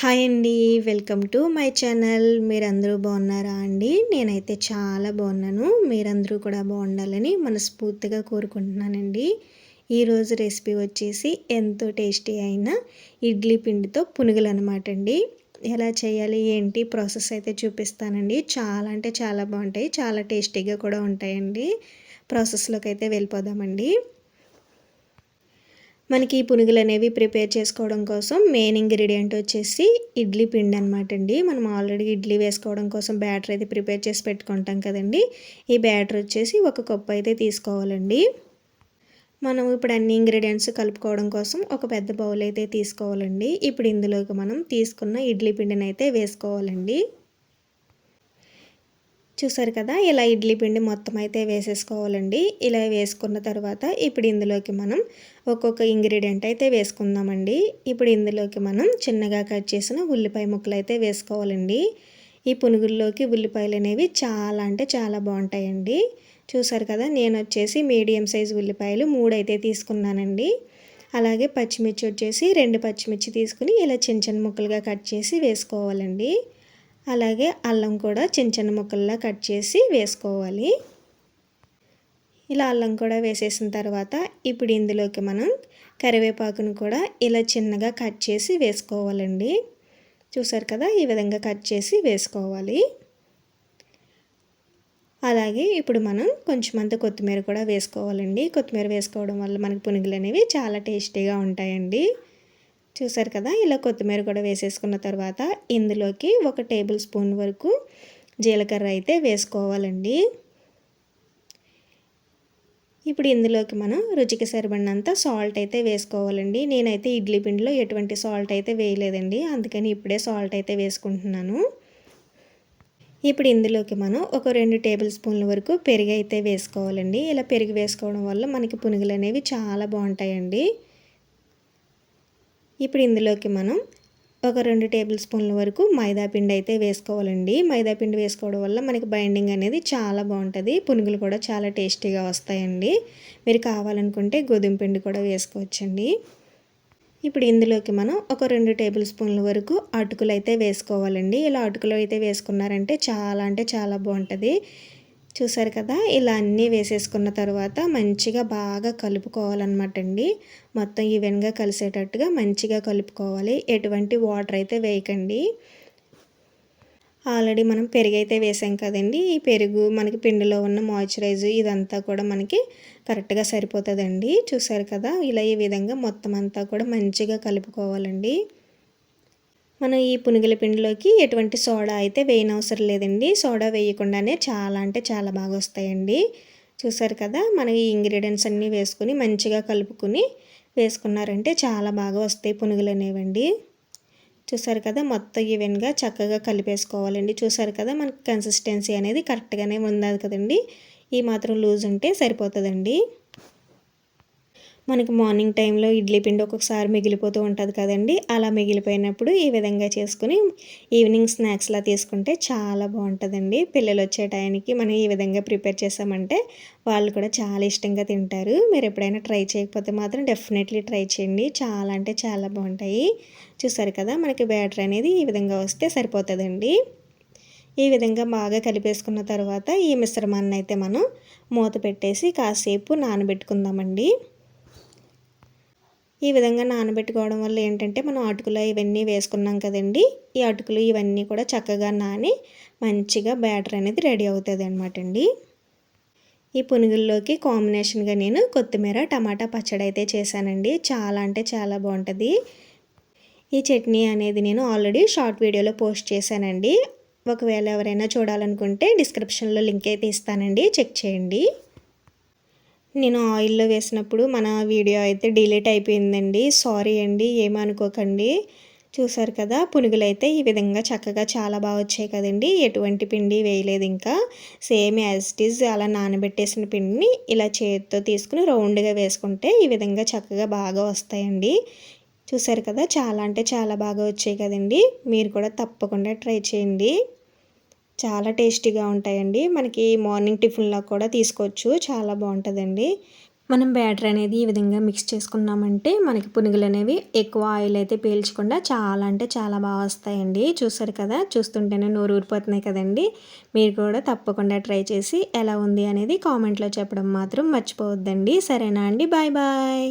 Hi అండి welcome to my channel మీరందరూ బాగున్నారా అండి? నేనైతే చాలా బాగున్నాను. మీరందరూ కూడా బాగుండాలని మనస్ఫూర్తిగా కోరుకుంటున్నానండి. ఈరోజు రెసిపీ వచ్చేసి ఎంతో టేస్టీ అయిన ఇడ్లీ పిండితో పునుగులు అనమాట అండి. ఎలా చేయాలి ఏంటి ప్రాసెస్ అయితే చూపిస్తానండి. చాలా అంటే చాలా బాగుంటాయి చాలా టేస్టీగా కూడా ఉంటాయండి. ప్రాసెస్లోకి అయితే వెళ్ళిపోదామండి. మనకి ఈ పునుగులు అనేవి ప్రిపేర్ చేసుకోవడం కోసం మెయిన్ ఇంగ్రీడియంట్ వచ్చేసి ఇడ్లీ పిండి అనమాట అండి. మనం ఆల్రెడీ ఇడ్లీ వేసుకోవడం కోసం బ్యాటర్ అయితే ప్రిపేర్ చేసి పెట్టుకుంటాం కదండి. ఈ బ్యాటర్ వచ్చేసి ఒక కప్పు అయితే తీసుకోవాలండి. మనం ఇప్పుడు అన్ని ఇంగ్రీడియంట్స్ కలుపుకోవడం కోసం ఒక పెద్ద బౌల్ అయితే తీసుకోవాలండి. ఇప్పుడు ఇందులోకి మనం తీసుకున్న ఇడ్లీ పిండిని అయితే వేసుకోవాలండి. చూసారు కదా ఇలా ఇడ్లీ పిండి మొత్తం అయితే వేసేసుకోవాలండి. ఇలా వేసుకున్న తర్వాత ఇప్పుడు ఇందులోకి మనం ఒక్కొక్క ఇంగ్రీడియంట్ అయితే వేసుకుందామండి. ఇప్పుడు ఇందులోకి మనం చిన్నగా కట్ చేసిన ఉల్లిపాయ ముక్కలు అయితే వేసుకోవాలండి. ఈ పునుగుల్లోకి ఉల్లిపాయలు అనేవి చాలా అంటే చాలా బాగుంటాయండి. చూసారు కదా నేను వచ్చేసి మీడియం సైజ్ ఉల్లిపాయలు మూడు అయితే తీసుకున్నానండి. అలాగే పచ్చిమిర్చి వచ్చేసి రెండు పచ్చిమిర్చి తీసుకుని ఇలా చిన్న చిన్న ముక్కలుగా కట్ చేసి వేసుకోవాలండి. అలాగే అల్లం కూడా చిన్న చిన్న ముక్కల్లా కట్ చేసి వేసుకోవాలి. ఇలా అల్లం కూడా వేసేసిన తర్వాత ఇప్పుడు ఇందులోకి మనం కరివేపాకును కూడా ఇలా చిన్నగా కట్ చేసి వేసుకోవాలండి. చూసారు కదా? ఈ విధంగా కట్ చేసి వేసుకోవాలి. అలాగే ఇప్పుడు మనం కొంచెం అంత కొత్తిమీర కూడా వేసుకోవాలండి. కొత్తిమీర వేసుకోవడం వల్ల మనకి పునుగులు అనేవి చాలా టేస్టీగా ఉంటాయండి. చూసారు కదా ఇలా కొత్తిమీర కూడా వేసేసుకున్న తర్వాత ఇందులోకి ఒక టేబుల్ స్పూన్ వరకు జీలకర్ర అయితే వేసుకోవాలండి. ఇప్పుడు ఇందులోకి మనం రుచికి సరిపడినంత సాల్ట్ అయితే వేసుకోవాలండి. నేనైతే ఇడ్లీ పిండిలో ఎటువంటి సాల్ట్ అయితే వేయలేదండి అందుకని ఇప్పుడే సాల్ట్ అయితే వేసుకుంటున్నాను. ఇప్పుడు ఇందులోకి మనం ఒక రెండు టేబుల్ స్పూన్ల వరకు పెరుగు అయితే వేసుకోవాలండి. ఇలా పెరుగు వేసుకోవడం వల్ల మనకి పునుగులు అనేవి చాలా బాగుంటాయండి. ఇప్పుడు ఇందులోకి మనం ఒక రెండు టేబుల్ స్పూన్ల వరకు మైదాపిండి అయితే వేసుకోవాలండి. మైదా పిండి వేసుకోవడం వల్ల మనకి బైండింగ్ అనేది చాలా బాగుంటుంది. పునుగులు కూడా చాలా టేస్టీగా వస్తాయండి. మీరు కావాలనుకుంటే గోధుమ పిండి కూడా వేసుకోవచ్చండి. ఇప్పుడు ఇందులోకి మనం ఒక రెండు టేబుల్ స్పూన్ల వరకు అటుకులు అయితే వేసుకోవాలండి. ఇలా అటుకులు అయితే వేసుకున్నారంటే చాలా అంటే చాలా బాగుంటుంది. చూసారు కదా ఇలా అన్నీ వేసేసుకున్న తర్వాత మంచిగా బాగా కలుపుకోవాలన్నమాట అండి మొత్తం ఈవెన్గా కలిసేటట్టుగా మంచిగా కలుపుకోవాలి. ఎటువంటి వాటర్ అయితే వేయకండి. ఆల్రెడీ మనం పెరుగు అయితే వేసాం కదండి. ఈ పెరుగు మనకి పిండిలో ఉన్న మాయిశ్చరైజ్ ఇదంతా కూడా మనకి కరెక్ట్గా సరిపోతుందండి. చూసారు కదా ఇలా ఈ విధంగా మొత్తం అంతా కూడా మంచిగా కలుపుకోవాలండి. మనం ఈ పునుగుల పిండిలోకి ఎటువంటి సోడా అయితే వేయనవసరం లేదండి. సోడా వేయకుండానే చాలా అంటే చాలా బాగా వస్తాయండి. చూసారు కదా మనం ఈ ఇంగ్రీడియంట్స్ అన్నీ వేసుకుని మంచిగా కలుపుకుని వేసుకున్నారంటే చాలా బాగా వస్తాయి పునుగులు అనేవండి. చూసారు కదా మొత్తం ఈవెన్గా చక్కగా కలిపేసుకోవాలండి. చూసారు కదా మనకి కన్సిస్టెన్సీ అనేది కరెక్ట్గానే ఉంది కదండి. ఈ మాత్రం లూజ్ ఉంటే సరిపోతుందండి. మనకి మార్నింగ్ టైంలో ఇడ్లీ పిండి ఒక్కొక్కసారి మిగిలిపోతూ ఉంటుంది కదండి. అలా మిగిలిపోయినప్పుడు ఈ విధంగా చేసుకుని ఈవినింగ్ స్నాక్స్లా తీసుకుంటే చాలా బాగుంటుందండి. పిల్లలు వచ్చే టైంకి మనం ఈ విధంగా ప్రిపేర్ చేసామంటే వాళ్ళు కూడా చాలా ఇష్టంగా తింటారు. మీరు ఎప్పుడైనా ట్రై చేయకపోతే మాత్రం డెఫినెట్లీ ట్రై చేయండి. చాలా అంటే చాలా బాగుంటాయి. చూసారు కదా మనకి బ్యాటర్ అనేది ఈ విధంగా వస్తే సరిపోతుందండి. ఈ విధంగా బాగా కలిపేసుకున్న తర్వాత ఈ మిశ్రమాన్ని అయితే మనం మూత పెట్టేసి కాసేపు నానబెట్టుకుందామండి. ఈ విధంగా నానబెట్టుకోవడం వల్ల ఏంటంటే మనం అటుకులు ఇవన్నీ వేసుకున్నాం కదండి. ఈ అటుకులు ఇవన్నీ కూడా చక్కగా నాని మంచిగా బ్యాటర్ అనేది రెడీ అవుతుంది అనమాట అండి. ఈ పునుగుల్లోకి కాంబినేషన్గా నేను కొత్తిమీర టమాటా పచ్చడి అయితే చేశానండి. చాలా అంటే చాలా బాగుంటుంది. ఈ చట్నీ అనేది నేను ఆల్రెడీ షార్ట్ వీడియోలో పోస్ట్ చేశానండి. ఒకవేళ ఎవరైనా చూడాలనుకుంటే డిస్క్రిప్షన్లో లింక్ అయితే ఇస్తానండి. చెక్ చేయండి. నేను ఆయిల్లో వేసినప్పుడు మన వీడియో అయితే డిలీట్ అయిపోయిందండి. సారీ అండి ఏమనుకోకండి చూసారు కదా పునుగులు అయితే ఈ విధంగా చక్కగా చాలా బాగా వచ్చాయి కదండి. ఎటువంటి పిండి వేయలేదు ఇంకా. సేమ్ యాజ్ ఇట్ ఈజ్ అలా నానబెట్టేసిన పిండిని ఇలా చేతితో తీసుకుని రౌండ్గా వేసుకుంటే ఈ విధంగా చక్కగా బాగా వస్తాయండి. చూసారు కదా చాలా అంటే చాలా బాగా వచ్చాయి కదండి. మీరు కూడా తప్పకుండా ట్రై చేయండి. చాలా టేస్టీగా ఉంటాయండి. మనకి మార్నింగ్ టిఫిన్లో కూడా తీసుకోవచ్చు. చాలా బాగుంటుందండి. మనం బ్యాటర్ అనేది ఈ విధంగా మిక్స్ చేసుకున్నామంటే మనకి పునుగులు అనేవి ఎక్కువ ఆయిల్ అయితే పీల్చకుండా చాలా అంటే చాలా బాగా వస్తాయండి. చూసారు కదా? చూస్తుంటేనే నోరు ఊరిపోతున్నాయి కదండి. మీరు కూడా తప్పకుండా ట్రై చేసి ఎలా ఉంది అనేది కామెంట్లో చెప్పడం మాత్రం మర్చిపోవద్దండి. సరేనా అండి? Bye bye.